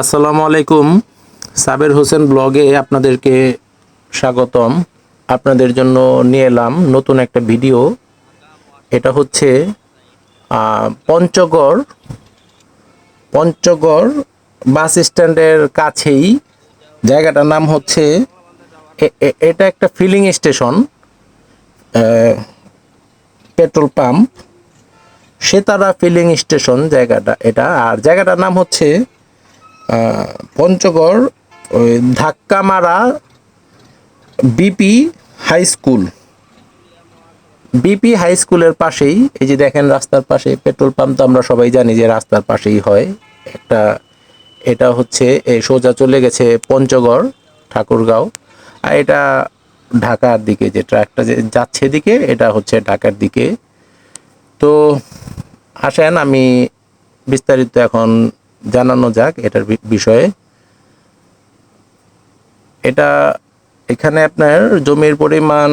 আসসালামু আলাইকুম। সাবের হোসেন ব্লগে আপনাদেরকে স্বাগতম। আপনাদের জন্য নিয়ে এলাম নতুন একটা ভিডিও। এটা হচ্ছে পঞ্চগড় পঞ্চগড় বাস স্ট্যান্ডের কাছেই। জায়গাটার নাম হচ্ছে এটা একটা filling station petrol pump Setara filling station জায়গাটা, এটা। আর জায়গাটার নাম হচ্ছে পঞ্চগড়, ওই ধাক্কা মারা BP high school. BP high স্কুলের পাশেই, এই যে দেখেন রাস্তার পাশে, পেট্রোল পাম্প তো আমরা সবাই জানি যে রাস্তার পাশেই হয়। একটা, এটা হচ্ছে সোজা চলে গেছে পঞ্চগড়, ঠাকুরগাঁও। আর এটা ঢাকার দিকে যে ট্রাকটা যে যাচ্ছে দিকে এটা হচ্ছে ঢাকার দিকে। তো আসেন, আমি বিস্তারিত এখন জানানো যাক এটার বিষয়ে। এটা এখানে আপনার জমির পরিমাণ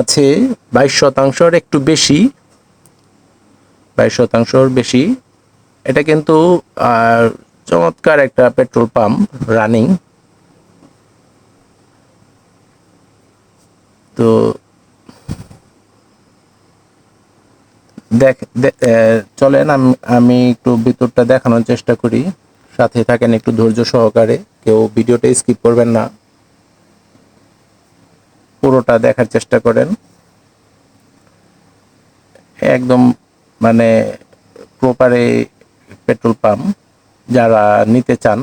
আছে বাইশ শতাংশের একটু বেশি। বাইশ শতাংশের বেশি। এটা কিন্তু চমৎকার একটা পেট্রোল পাম্প রানিং। তো দেখ চলেন, আমি একটু ভিতরটা দেখানোর চেষ্টা করি। সাথে থাকেন একটু ধৈর্য সহকারে। কেউ ভিডিওটা স্কিপ করবেন না। পুরোটা দেখার চেষ্টা করেন। একদম মানে প্রপারে পেট্রোল পাম্প যারা নিতে চান,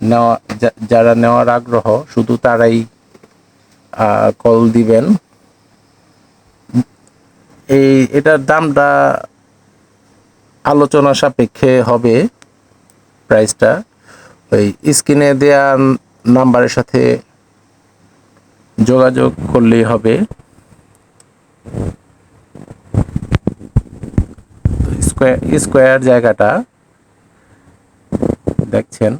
নেওয়া যারা নেওয়ার আগ্রহ, শুধু তারাই কল দিবেন। এই, এটার দামটা আলোচনা সাপেক্ষে হবে প্রাইসটা। ওই স্ক্রিনে দেয়া নাম্বারের সাথে যোগাযোগ করলেই হবে। স্কোয়ার স্কোয়ার জায়গাটা দেখছেন।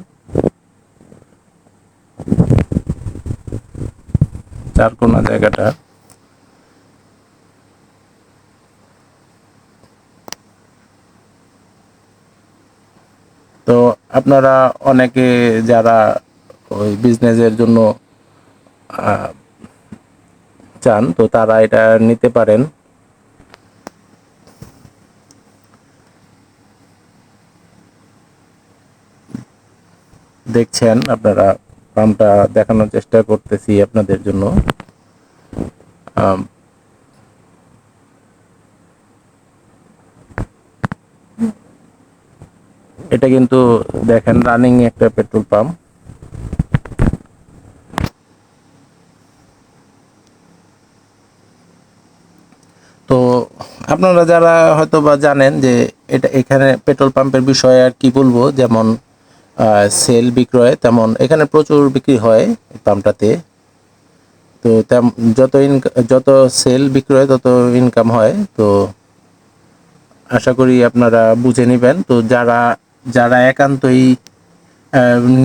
চারকোনা জায়গাটা। তো আপনারা অনেকে যারা ওই বিজনেসের জন্য চান, তো তারা এটা নিতে পারেন। দেখছেন আপনারা পাম্পটা দেখানোর চেষ্টা করতেছি আপনাদের জন্য। এটা কিন্তু দেখেন রানিং একটা পেট্রোল পাম্প তো আপনারা যারা হয়তো বা জানেন যে এটা এখানে পেট্রোল পাম্পের বিষয়ে আর কি বলব, যেমন সেল বিক্রয়, তেমন এখানে প্রচুর বিক্রি হয় পাম্পটাতে তো যত ইনকা- যত সেল বিক্রয়, তত ইনকাম হয়। তো আশা করি আপনারা বুঝে নেবেন। তো যারা যারা একান্তই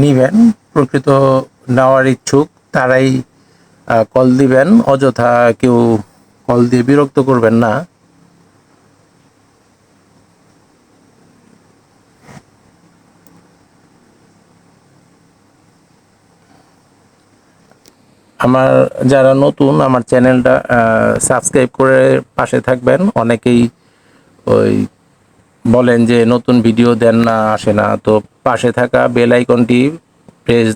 নিবেন, প্রকৃত নেওয়ার ইচ্ছুক, তারাই কল দিবেন, অযথা কেউ কল দিয়ে বিরক্ত করবেন না। আমার যারা নতুন, আমার চ্যানেলটা সাবস্ক্রাইব করে পাশে থাকবেন। অনেকেই ওই বলেন যে নতুন ভিডিও দেন না, আসে না। তো পাশে থাকা বেল আইকনটি প্রেস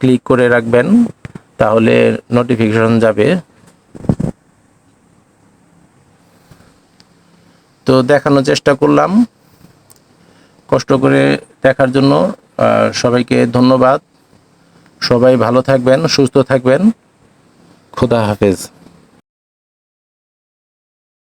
ক্লিক করে রাখবেন, তাহলে নোটিফিকেশন যাবে। তো দেখানোর চেষ্টা করলাম। কষ্ট করে দেখার জন্য সবাইকে ধন্যবাদ। সবাই ভালো থাকবেন, সুস্থ থাকবেন। খোদা হাফেজ।